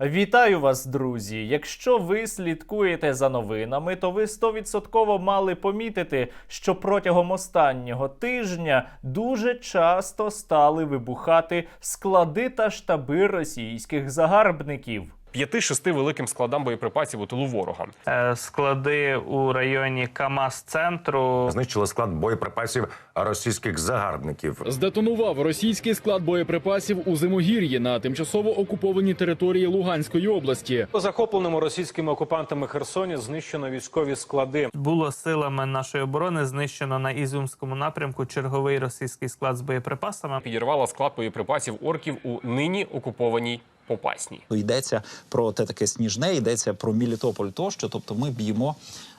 Вітаю вас, друзі! Якщо ви слідкуєте за новинами, то ви 100% мали помітити, що протягом останнього тижня дуже часто стали вибухати склади та штаби російських загарбників. П'яти-шести великим складам боєприпасів у тилу ворога. Е, склади у районі КАМАЗ-центру. знищили склад боєприпасів російських загарбників. Здетонував російський склад боєприпасів у Зимогір'ї на тимчасово окупованій території Луганської області. У захопленому російськими окупантами Херсоні знищено військові склади. Було силами нашої оборони знищено на Ізюмському напрямку черговий російський склад з боєприпасами. Підірвала склад боєприпасів орків у нині окупованій Попасній. Йдеться про те таке сніжне, йдеться про Мілітополь тощо. Тобто ми б'ємо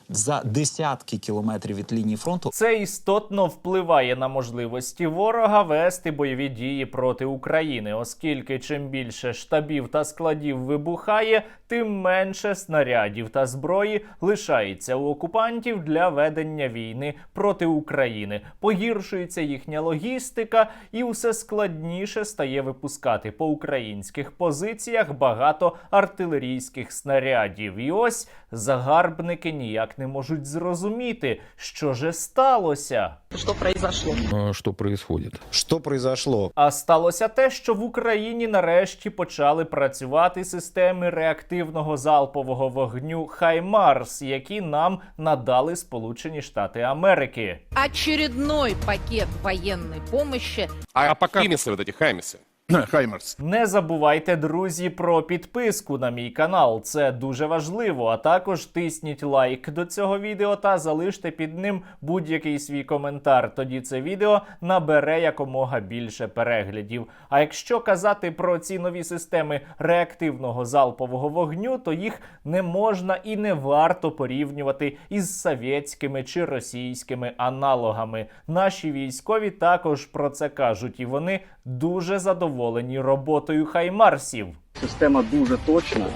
за десятки кілометрів від лінії фронту. Це істотно впливає на можливості ворога вести бойові дії проти України, оскільки чим більше штабів та складів вибухає, тим менше снарядів та зброї лишається у окупантів для ведення війни проти України. Погіршується їхня логістика, і все складніше стає випускати по українських позиціях багато артилерійських снарядів. І ось загарбники ніяк не можуть зрозуміти, що же сталося. что произошло. что происходит. Что произошло? А сталося те, що в Україні нарешті почали працювати системи реактивного залпового вогню Хаймарс, які нам надали Сполучені Штати Америки. Очередной пакет военной помощи А, пока Хаймерсы, вот эти Хаймерсы. Хаймерс. Не забувайте, друзі, про підписку на мій канал. Це дуже важливо. А також тисніть лайк до цього відео та залиште під ним будь-який свій коментар. Тоді це відео набере якомога більше переглядів. А якщо казати про ці нові системи реактивного залпового вогню, то їх не можна і не варто порівнювати із совєтськими чи російськими аналогами. Наші військові також про це кажуть, і вони дуже задоволені роботою хаймарсів. Система дуже точна, е,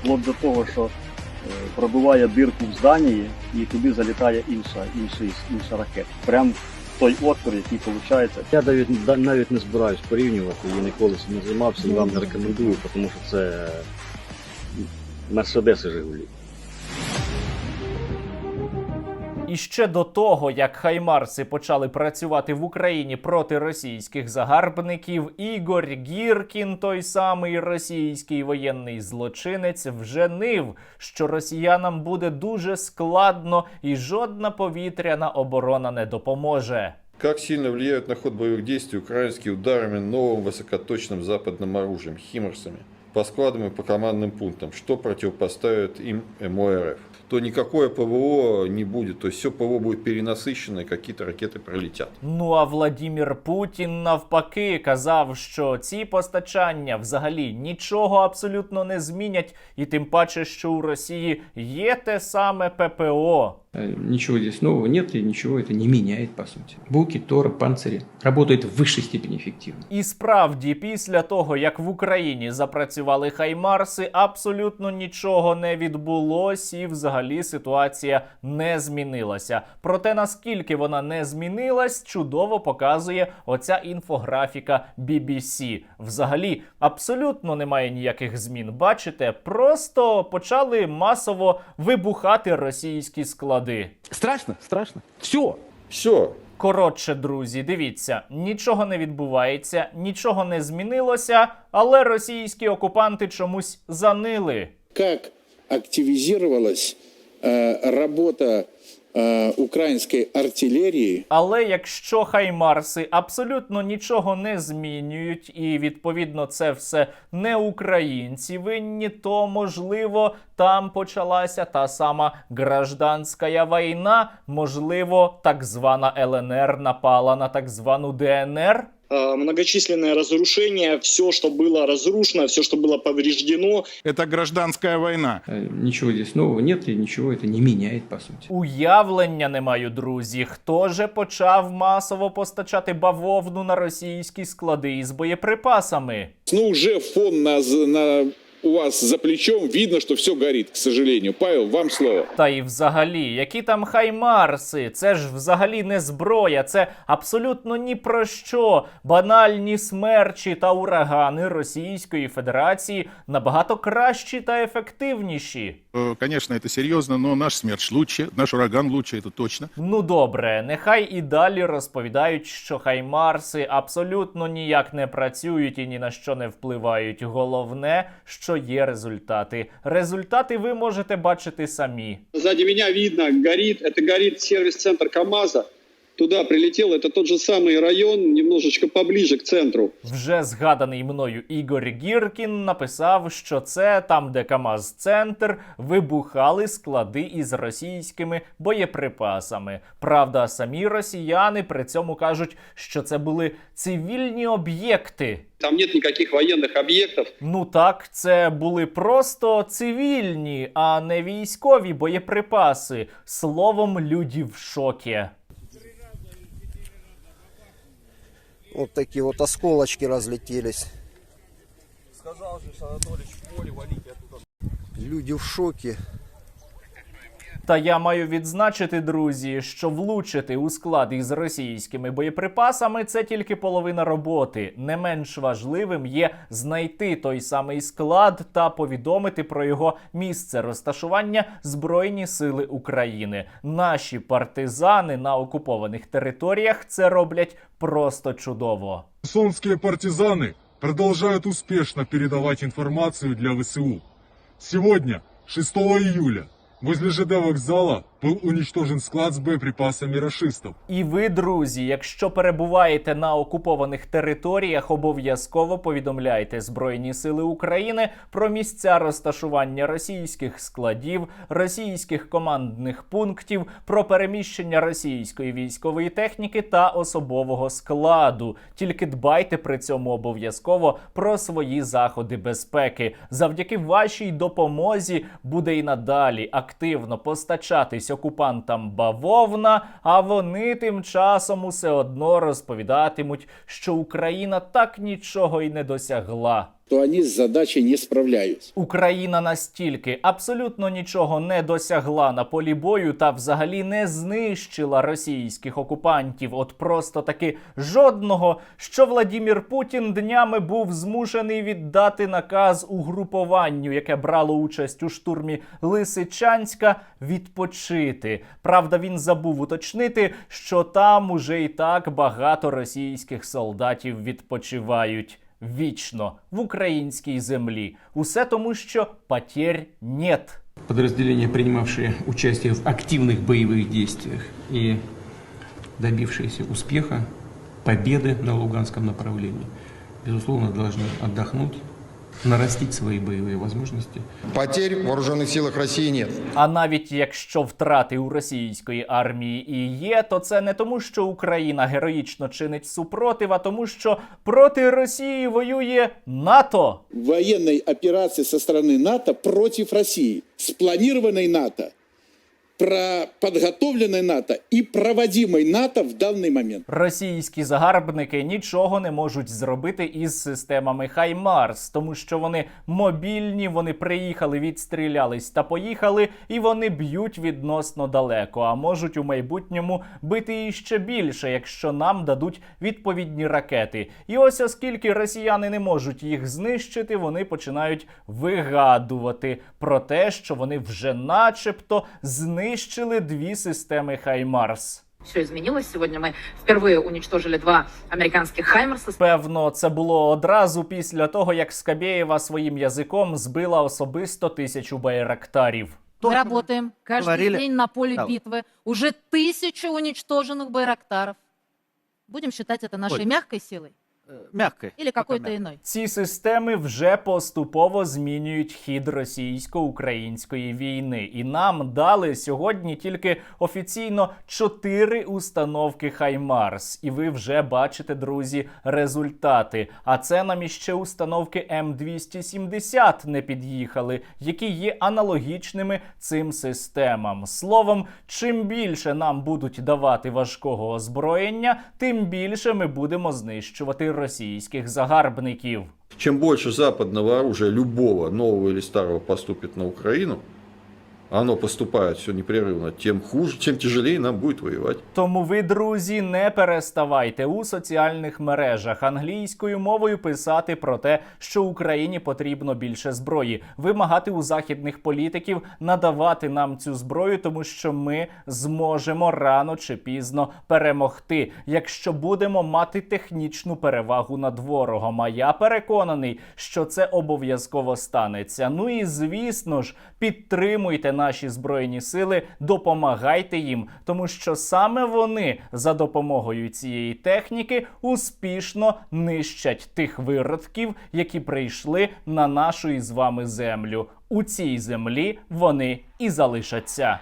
вплоть до того, що е, пробиває дирку в зданні і туди залітає інша, інший, інша ракета. Прям той отвір, який виходить. Я навіть, навіть не збираюсь порівнювати і ніколи цим не займався і вам не рекомендую, тому що це Мерседес і Жигулі. ще до того, як хаймарси почали працювати в Україні проти російських загарбників, Ігор Гіркін, той самий російський воєнний злочинець, вже нив, що росіянам буде дуже складно і жодна повітряна оборона не допоможе. Как сильно влияют на ход боевых действий украинские ударами новым высокоточным западным оружием, химарсами, по складам и по командным пунктам, что противопоставит им МОРФ? То никакое ПВО не будет, то есть все ПВО будет перенасыщено и какие-то ракеты пролетят. Ну а Владімір Путін навпаки казав, що ці постачання взагалі нічого абсолютно не змінять, і тим паче, що у Росії є те саме ППО. Ничего здесь нового нет и ничего это не меняет по сути. Буки, торы, панцири работают в высшей степени эффективно. І справді, після того як в Україні запрацювали хаймарси, абсолютно нічого не відбулось, і взагалі ситуація не змінилася. Проте наскільки вона не змінилась, чудово показує оця інфографіка BBC. Взагалі, абсолютно немає ніяких змін. Бачите, просто почали масово вибухати російські склади. Страшно? Страшно. Все. Все, Коротше, друзі, дивіться, нічого не відбувається, нічого не змінилося, але російські окупанти чомусь занили. Як активізувалась е, работа э, артилерії, Але якщо хаймарси абсолютно нічого не змінюють, і відповідно це все не українці винні, то можливо там почалася та сама гражданська війна, можливо, так звана ЛНР напала на так звану ДНР. Многочисленное разрушение, все, что было разрушено, все, что было повреждено, это гражданская война. Э, Ничего здесь нового нет и ничего это не меняет по сути. Уявлення не маю, друзі. Хто же почав масово постачати бавовну на російські склади із боєприпасами? ну, уже фон на, з- на у вас за плечом видно, що все горить, к сожалению. Павел, вам слово. Та і взагалі, які там хаймарси? Це ж взагалі не зброя, це абсолютно ні про що. Банальні смерчі та урагани Російської Федерації набагато кращі та ефективніші. Конечно, это серьезно, но наш смерч лучше, наш ураган лучше, это точно. Ну добре, нехай і далі розповідають, що хаймарси абсолютно ніяк не працюють і ні на що не впливають. Головне, що є результати. Результати ви можете бачити самі. Сзади меня видно, горит, это горит сервис-центр КАМАЗа. Туда прилетел, это тот же самый район, немножечко поближе к центру. Вже згаданий мною Ігор Гіркін написав, що це там, де КАМАЗ центр, вибухали склади із російськими боєприпасами. Правда, самі росіяни при цьому кажуть, що це були цивільні об'єкти. Там нет никаких военных объектов. Ну так, це були просто цивільні, а не військові боєприпаси. Словом, люди в шокі. Вот такие вот осколочки разлетелись. Сказал же Анатольевич, в поле валите оттуда. Люди в шоке. Та я маю відзначити, друзі, що влучити у склад із російськими боєприпасами це тільки половина роботи. Не менш важливим є знайти той самий склад та повідомити про його місце розташування Збройні Сили України. Наші партизани на окупованих територіях це роблять просто чудово. Херсонские партизаны продолжают успешно передавать информацию для ВСУ. Сегодня, 6 июля, возле ЖД вокзала был уничтожен склад с боеприпасами рашистов. І ви, друзі, якщо перебуваєте на окупованих територіях, обов'язково повідомляйте Збройні Сили України про місця розташування російських складів, російських командних пунктів, про переміщення російської військової техніки та особового складу. Тільки дбайте при цьому обов'язково про свої заходи безпеки. Завдяки вашій допомозі буде і надалі активно постачатись окупантам бавовна, а вони тим часом усе одно розповідатимуть, що Україна так нічого й не досягла. То они с задачей не справляются. Україна настільки абсолютно нічого не досягла на полі бою та взагалі не знищила російських окупантів. От просто таки жодного, що Владімір Путін днями був змушений віддати наказ угрупованню, яке брало участь у штурмі Лисичанська, відпочити. Правда, він забув уточнити, що там уже і так багато російських солдатів відпочивають вічно в українській землі. Усе тому, що потерь нет. Подразделения, принимавшие участие в активных боевых действиях и добившиеся успеха, победы на Луганском направлении, безусловно, должны отдохнуть, нарастить свои боевые возможности. Потерь в вооруженных силах России нет. А навіть якщо втрати у російської армії і є, то це не тому, що Україна героїчно чинить супротив, а тому, що проти Росії воює НАТО. Военной операции со стороны НАТО против России, спланированной НАТО, про подготовленной НАТО и проводимой НАТО в данный момент. Російські загарбники нічого не можуть зробити із системами Хаймарс, тому що вони мобільні, вони приїхали, відстрілялись та поїхали, і вони б'ють відносно далеко, а можуть у майбутньому бити іще більше, якщо нам дадуть відповідні ракети. І ось оскільки росіяни не можуть їх знищити, вони починають вигадувати про те, що вони вже начебто знищили дві системи Хаймарс. Все изменилось. Сегодня мы впервые уничтожили два американских «Хаймерса». Певно, це було одразу після того, як Скабєєва своїм язиком збила особисто тисячу байрактарів. Мы работаем каждый Говорили. день на поле Да. битвы. Уже тысяча уничтоженных байрактаров. Будем считать это нашей Ой. мягкой силой Мягкой. или какой-то иной? Ці системи вже поступово змінюють хід російсько-української війни, і нам дали сьогодні тільки офіційно чотири установки Хаймарс. І ви вже бачите, друзі, результати. А це нам іще установки М270 не під'їхали, які є аналогічними цим системам. Словом, чим більше нам будуть давати важкого озброєння, тим більше ми будемо знищувати російських загарбників. Чим більше западного оружия, любого, нового или старого, поступить на Украину, а оно поступает все непрерывно, тем хуже, тем тяжелее нам будет воевать. Тому ви, друзі, не переставайте у соціальних мережах англійською мовою писати про те, що Україні потрібно більше зброї, вимагати у західних політиків надавати нам цю зброю, тому що ми зможемо рано чи пізно перемогти, якщо будемо мати технічну перевагу над ворогом. А я переконаний, що це обов'язково станеться. Ну і звісно ж, підтримуйте наші збройні сили, допомагайте їм, тому що саме вони за допомогою цієї техніки успішно нищать тих виродків, які прийшли на нашу із вами землю. У цій землі вони і залишаться.